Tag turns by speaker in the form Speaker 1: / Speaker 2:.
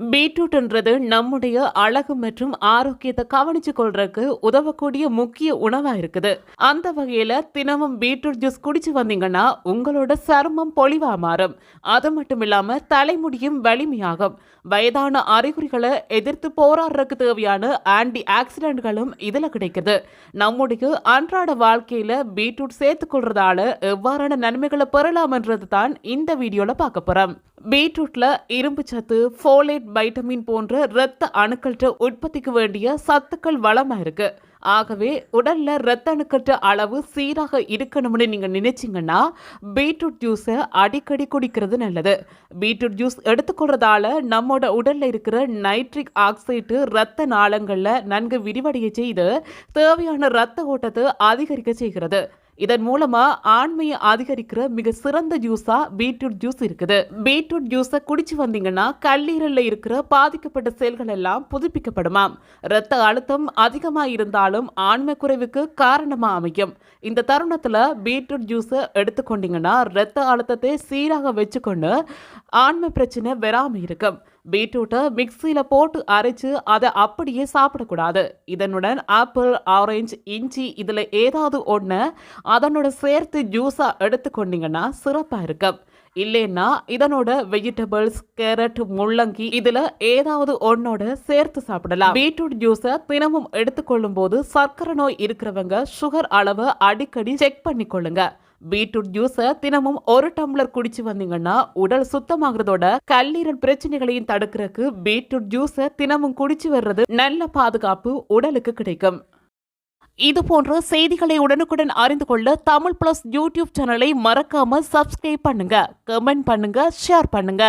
Speaker 1: பீட்ரூட்ன்றது நம்முடைய அழகு மற்றும் ஆரோக்கியத்தை கவனிச்சு கொள்றதுக்கு உதவக்கூடிய முக்கிய உணவா இருக்குது. அந்த வகையில தினமும் பீட்ரூட் ஜூஸ் குடிச்சு வந்தீங்கன்னா உங்களோட சருமம் பொலிவா மாறும். அது மட்டும் இல்லாம தலைமுடியும் வலிமையாகும். வயதான அறிகுறிகளை எதிர்த்து போராடுறதுக்கு தேவையான ஆன்டி ஆக்சிடென்ட்களும் இதுல கிடைக்குது. நம்முடைய அன்றாட வாழ்க்கையில பீட்ரூட் சேர்த்துக்கொள்றதால எவ்வாறான நன்மைகளை பெறலாம்ன்றது தான் இந்த வீடியோல பார்க்க போறோம். பீட்ரூட்ல இரும்பு சத்து ஃபோலேட் வைட்டமின் போன்ற இரத்த அணுக்கள்கிட்ட உற்பத்திக்கு வேண்டிய சத்துக்கள் வளமா இருக்கு. ஆகவே உடல்ல இரத்த அணுக்கற்ற அளவு சீராக இருக்கணும்னு நீங்க நினைச்சீங்கன்னா பீட்ரூட் ஜூஸை அடிக்கடி குடிக்கிறது நல்லது. பீட்ரூட் ஜூஸ் எடுத்துக்கொள்றதால நம்மோட உடல்ல இருக்கிற நைட்ரிக் ஆக்சைடு இரத்த நாளங்கள்ல நன்கு விரிவடைய செய்து தேவையான இரத்த ஓட்டத்தை அதிகரிக்க செய்கிறது. இதன் மூலமா ஆண்மையை அதிகரிக்கிற மிக சிறந்த ஜூஸா பீட்ரூட் ஜூஸ் இருக்குது. பீட்ரூட் ஜூஸை குடிச்சு வந்தீங்கன்னா கல்லீரல்ல இருக்கிற பாதிக்கப்பட்ட செல்கள் எல்லாம் புதுப்பிக்கப்படுமாம். இரத்த அழுத்தம் அதிகமா இருந்தாலும் ஆண்மை குறைவுக்கு காரணமா அமையும். இந்த தருணத்துல பீட்ரூட் ஜூஸை எடுத்துக்கொண்டீங்கன்னா இரத்த அழுத்தத்தை சீராக வச்சுக்கொண்டு ஆண்மை பிரச்சனை வராம இருக்கும். பீட்ரூட்டை மிக்சியில் போட்டு அரைச்சு அதை அப்படியே சாப்பிடக்கூடாது. இதனுடன் ஆப்பிள் ஆரஞ்சு இஞ்சி இதில் ஏதாவது ஒன்று அதனோட சேர்த்து ஜூஸாக எடுத்துக்கொண்டீங்கன்னா சிறப்பாக இருக்கும். இல்லைன்னா இதனோட வெஜிடபிள்ஸ் கேரட் முள்ளங்கி இதுல ஏதாவது ஒன்னோட சேர்த்து சாப்பிடலாம். பீட்ரூட் ஜூஸை தினமும் எடுத்துக்கொள்ளும் போது சர்க்கரை நோய் இருக்கிறவங்க சுகர் அளவை அடிக்கடி செக் பண்ணிக்கொள்ளுங்க. பீட்ரூட் ஜூஸை தினமும் ஒரு டம்ளர் குடிச்சு வந்தீங்கன்னா உடல் சுத்தமாகறதோட கல்லீரல் பிரச்சனைகளையும் தடுக்கிறதுக்கு பீட்ரூட் ஜூஸை தினமும் குடிச்சு வர்றது நல்ல பாதுகாப்பு உடலுக்கு கிடைக்கும். இது போன்ற செய்திகளை உடனுக்குடன் அறிந்து கொள்ள தமிழ் பிளஸ் யூடியூப் சேனலை மறக்காம சப்ஸ்கிரைப் பண்ணுங்க. கமெண்ட் பண்ணுங்க ஷேர் பண்ணுங்க.